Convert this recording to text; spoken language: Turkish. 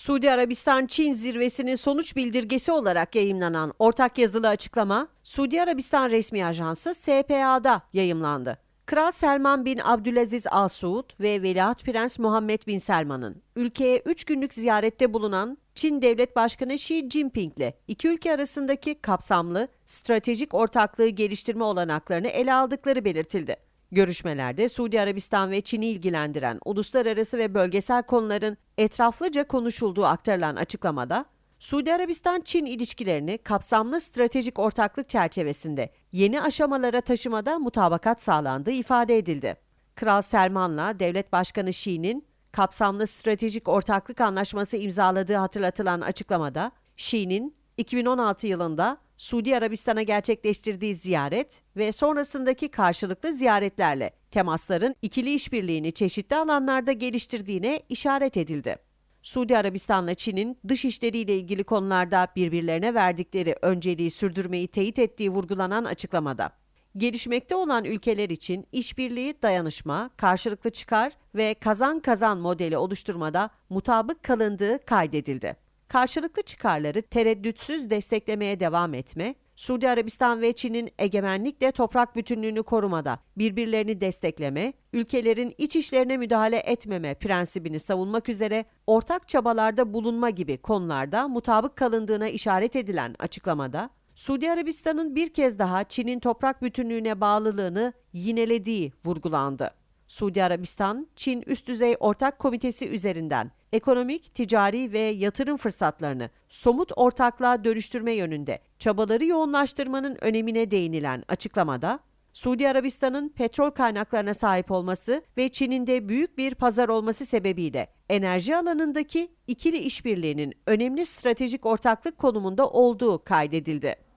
Suudi Arabistan-Çin zirvesinin sonuç bildirgesi olarak yayımlanan ortak yazılı açıklama, Suudi Arabistan resmi ajansı SPA'da yayımlandı. Kral Selman bin Abdülaziz Al Suud ve Veliaht Prens Muhammed bin Selman'ın ülkeye 3 günlük ziyarette bulunan Çin Devlet Başkanı Xi Jinping ile iki ülke arasındaki kapsamlı stratejik ortaklığı geliştirme olanaklarını ele aldıkları belirtildi. Görüşmelerde Suudi Arabistan ve Çin'i ilgilendiren uluslararası ve bölgesel konuların etraflıca konuşulduğu aktarılan açıklamada, Suudi Arabistan-Çin ilişkilerini kapsamlı stratejik ortaklık çerçevesinde yeni aşamalara taşımada mutabakat sağlandığı ifade edildi. Kral Selman'la Devlet Başkanı Xi'nin kapsamlı stratejik ortaklık anlaşması imzaladığı hatırlatılan açıklamada, Xi'nin 2016 yılında Suudi Arabistan'a gerçekleştirdiği ziyaret ve sonrasındaki karşılıklı ziyaretlerle temasların ikili işbirliğini çeşitli alanlarda geliştirdiğine işaret edildi. Suudi Arabistan'la Çin'in dış işleriyle ilgili konularda birbirlerine verdikleri önceliği sürdürmeyi teyit ettiği vurgulanan açıklamada, gelişmekte olan ülkeler için işbirliği, dayanışma, karşılıklı çıkar ve kazan kazan modeli oluşturmada mutabık kalındığı kaydedildi. Karşılıklı çıkarları tereddütsüz desteklemeye devam etme, Suudi Arabistan ve Çin'in egemenlikle toprak bütünlüğünü korumada birbirlerini destekleme, ülkelerin iç işlerine müdahale etmeme prensibini savunmak üzere ortak çabalarda bulunma gibi konularda mutabık kalındığına işaret edilen açıklamada, Suudi Arabistan'ın bir kez daha Çin'in toprak bütünlüğüne bağlılığını yinelediği vurgulandı. Suudi Arabistan, Çin Üst Düzey Ortak Komitesi üzerinden ekonomik, ticari ve yatırım fırsatlarını somut ortaklığa dönüştürme yönünde çabaları yoğunlaştırmanın önemine değinilen açıklamada, Suudi Arabistan'ın petrol kaynaklarına sahip olması ve Çin'in de büyük bir pazar olması sebebiyle enerji alanındaki ikili işbirliğinin önemli stratejik ortaklık konumunda olduğu kaydedildi.